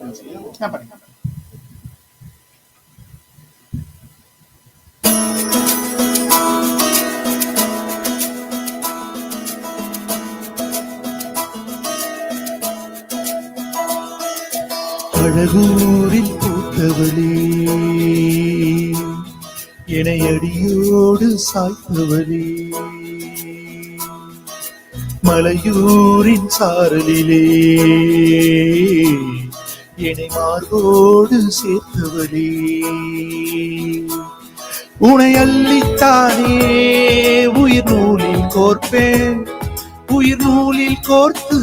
நான் பண்ணி அழகூரில் பூத்தவளே இணையடியோடு அடியோடு மலையூரின் சாரலிலே என்னை மார்போடு சேர்த்தவளே உனை அள்ளித்தானே உயிர் நூலில் கோர்ப்பேன். உயிர் நூலில் கோர்த்து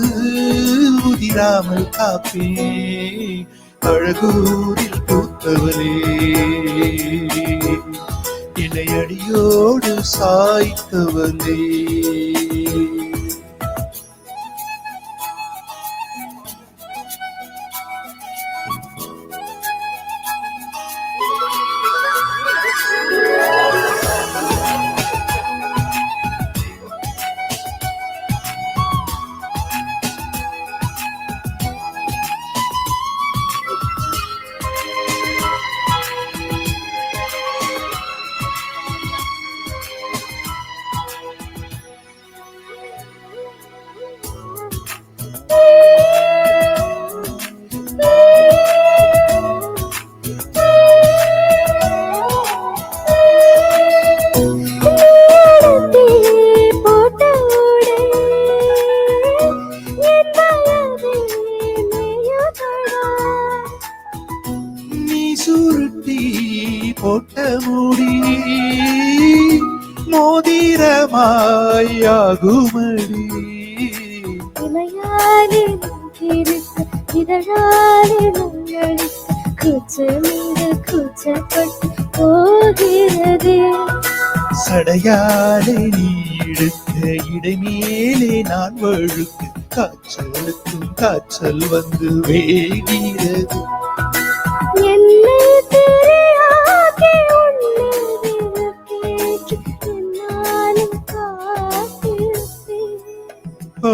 உதிராமல் காப்பேன். அழகூரில் பூத்தவரே. என்னை அடியோடு சாய்த்தவளே போட்ட முடி மோதிரமாயாகுமடி இமையாலே நோக்கியிருக்க, இதழாலே நுண்ணடிக்க, கூச்சமிங்கு கூச்சப்பட்டு போகிறதே. சடையாலே நீ இழுக்க இடைமேலே நான் வழுக்கு காய்ச்சலுக்கும் காய்ச்சல் வந்து வேகிறது.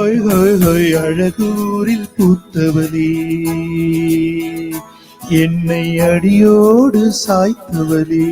ஹோய் ஹோய் ஹோய் அழகூரில் பூத்தவளே என்னை அடியோடு சாய்த்தவளே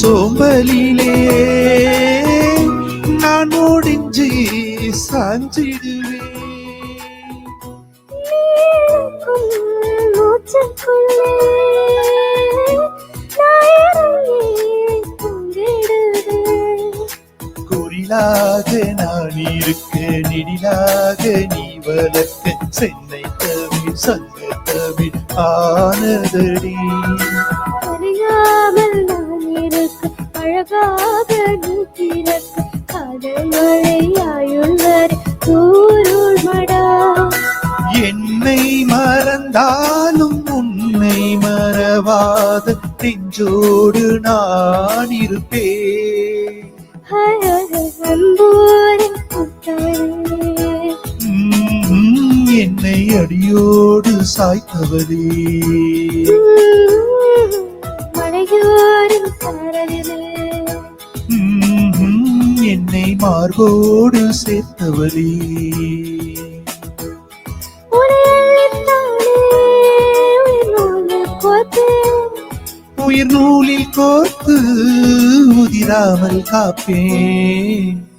சோம்பலிலே நான் ஓடிஞ்சி சாஞ்சிடுவேன். நீருக்கும் நான் நான் இருக்க நிடிலாக நீ வளர்க்க சென்னை தமிழ் சங்க தமிழ் ஆனதடி. வரை தூருள்மடா என்னை மறந்தாலும் உன்னை மறவாத நெஞ்சோடு நான் இருப்பேன். அன்பூரின் புத்தரே. உம், என்னை அடியோடு சாரலிலே உம், என்னை மார்போடு சேர்த்தவளே. உயிர் நூலில் கோர்த்து உதிராமல் காப்பேன்.